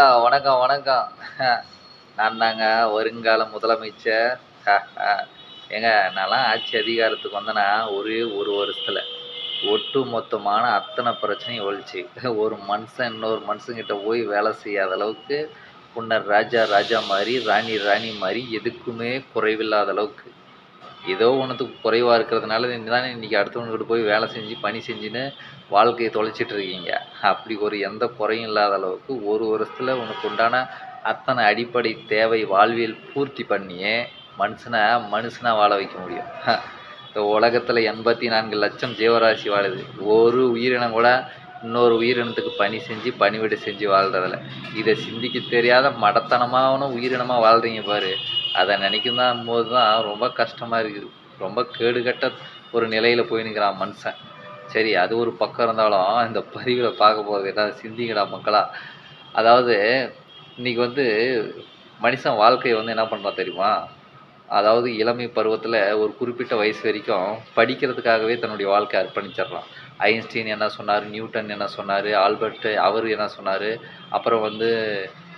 ஆ வணக்கம் வணக்கம். நான் தாங்க வருங்கால முதலமைச்சர். ஏங்க நான்லாம் ஆட்சி அதிகாரத்துக்கு வந்தேன்னா ஒரே ஒரு வருஷத்தில் ஒட்டு மொத்தமான அத்தனை பிரச்சனையும் ஒழிச்சு. ஒரு மனுஷன் இன்னொரு மனுஷங்கிட்ட போய் வேலை செய்யாத அளவுக்கு முன்னர் ராஜா ராஜா மாதிரி ராணி ராணி மாதிரி எதுக்குமே குறைவில்லாத அளவுக்கு. ஏதோ ஒன்றுத்துக்கு குறைவாக இருக்கிறதுனால தானே இன்றைக்கி அடுத்தவங்ககிட்ட போய் வேலை செஞ்சு பணி செஞ்சுன்னு வாழ்க்கையை தொலைச்சிட்டு இருக்கீங்க. அப்படி ஒரு எந்த குறையும் இல்லாத அளவுக்கு ஒரு வருஷத்தில் உனக்கு உண்டான அத்தனை அடிப்படை தேவை வாழ்வியல் பூர்த்தி பண்ணியே மனுஷனை மனுஷனாக வாழ வைக்க முடியும். இந்த உலகத்தில் எண்பத்தி நான்கு லட்சம் ஜீவராசி வாழுது. ஒரு உயிரினம் கூட இன்னொரு உயிரினத்துக்கு பணி செஞ்சு பணிவிடை செஞ்சு வாழ்கிறதில்ல இதை சிந்திக்க தெரியாத மடத்தனமான உயிரினமாக வாழ்கிறீங்க பாரு. அதை நினைக்கும் தான் போது தான் ரொம்ப கஷ்டமாக இருக்குது. ரொம்ப கேடுகட்ட ஒரு நிலையில் போய் நிற்கிறான் மனுஷன். சரி அது ஒரு பக்கம் இருந்தாலும் இந்த பதிவில் பார்க்க போகிறது ஏதாவது சிந்திங்கடா மக்களா? அதாவது இன்றைக்கி வந்து மனுஷன் வாழ்க்கையை வந்து என்ன பண்ணுறான் தெரியுமா? அதாவது இளமை பருவத்தில் ஒரு குறிப்பிட்ட வயசு வரைக்கும் படிக்கிறதுக்காகவே தன்னுடைய வாழ்க்கை அர்ப்பணிச்சிடலாம். ஐன்ஸ்டீன் என்ன சொன்னார் நியூட்டன் என்ன சொன்னார் ஆல்பர்ட் அவர் என்ன சொன்னார் அப்புறம் வந்து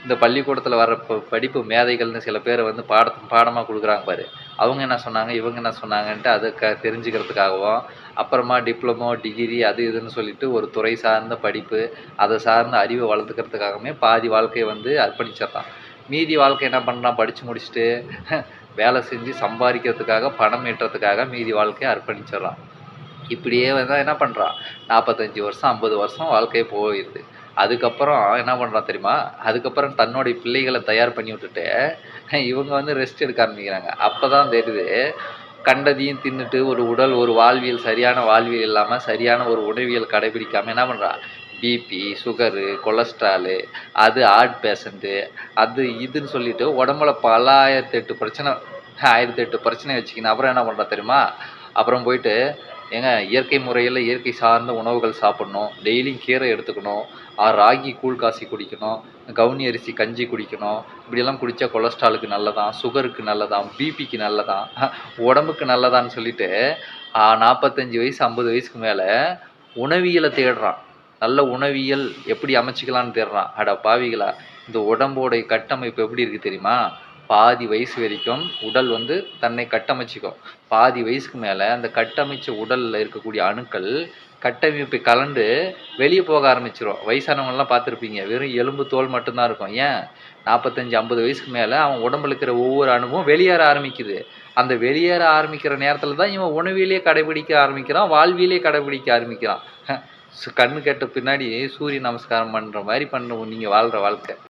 இந்த பள்ளிக்கூடத்தில் வர படிப்பு மேதைகள்னு சில பேரை வந்து பாட பாடமாக கொடுக்குறாங்க பாரு. அவங்க என்ன சொன்னாங்க இவங்க என்ன சொன்னாங்கன்ட்டு அதை க தெரிஞ்சுக்கிறதுக்காகவும் அப்புறமா டிப்ளமோ டிகிரி அது இதுன்னு சொல்லிட்டு ஒரு துறை சார்ந்த படிப்பு அதை சார்ந்த அறிவை வளர்த்துக்கிறதுக்காகவுமே பாதி வாழ்க்கையை வந்து அர்ப்பணிச்சிடலாம். மீதி வாழ்க்கை என்ன பண்ணுறான் படித்து முடிச்சுட்டு வேலை செஞ்சு சம்பாதிக்கிறதுக்காக பணம் ஈட்டுறதுக்காக மீதி வாழ்க்கையை அர்ப்பணிச்சிடறான். இப்படியே வந்து என்ன பண்ணுறான் நாற்பத்தஞ்சி வருஷம் ஐம்பது வருஷம் வாழ்க்கையே போயிடுது. அதுக்கப்புறம் என்ன பண்ணுறான் தெரியுமா? அதுக்கப்புறம் தன்னுடைய பிள்ளைகளை தயார் பண்ணி விட்டுட்டு இவங்க வந்து ரெஸ்ட் எடுக்க ஆரம்பிக்கிறாங்க. அப்போ தான் தெரியுது கண்டதையும் தின்னுட்டு ஒரு உடல் ஒரு வாழ்வியல் சரியான வாழ்வியல் இல்லாமல் சரியான ஒரு உணவியல் கடைபிடிக்காமல் என்ன பண்ணுறான் பிபி சுகரு கொலஸ்ட்ராலு அது ஹார்ட் பேஷண்ட்டு அது இதுன்னு சொல்லிட்டு உடம்புல பல பிரச்சனை ஆயிரத்தி எட்டு பிரச்சனை வச்சுக்கின்னு அப்புறம் என்ன பண்ணுறா தெரியுமா? அப்புறம் போயிட்டு ஏங்க இயற்கை முறையில் இயற்கை சார்ந்த உணவுகள் சாப்பிட்ணும் டெய்லியும் கீரை எடுத்துக்கணும் ராகி கூழ் காசி குடிக்கணும் கவுனி அரிசி கஞ்சி குடிக்கணும் இப்படியெல்லாம் குடித்தா கொலஸ்ட்ராலுக்கு நல்லதான் சுகருக்கு நல்லதான் பிபிக்கு நல்லதான் உடம்புக்கு நல்லதான்னு சொல்லிட்டு நாற்பத்தஞ்சு வயசு ஐம்பது வயசுக்கு மேலே உணவியலை தேடுறான். நல்ல உணவியல் எப்படி அமைச்சிக்கலான்னு தேடுறான் அட பாவிகளா இந்த உடம்போடைய கட்டமைப்பு எப்படி இருக்குது தெரியுமா? பாதி வயசு வரைக்கும் உடல் வந்து தன்னை கட்டமைச்சிக்கும். பாதி வயசுக்கு மேலே அந்த கட்டமைச்ச உடலில் இருக்கக்கூடிய அணுக்கள் கட்டமைப்பை கலந்து வெளியே போக ஆரம்பிச்சிடும் வயசானவங்கள்லாம் பார்த்துருப்பீங்க வெறும் எலும்பு தோல் மட்டும்தான் இருக்கும். ஏன்? நாற்பத்தஞ்சு ஐம்பது வயசுக்கு மேலே அவன் உடம்புல இருக்கிற ஒவ்வொரு அணுவும் வெளியேற ஆரம்பிக்குது. அந்த வெளியேற ஆரம்பிக்கிற நேரத்தில் தான் இவன் உணவிலேயே கடைபிடிக்க ஆரம்பிக்கிறான் வாழ்விலே கடைபிடிக்க ஆரம்பிக்கிறான். கண்ணு கெட்ட பின்னாடி சூரிய நமஸ்காரம் பண்ணுற மாதிரி பண்ண நீங்கள் வாழ்கிற வாழ்க்கை.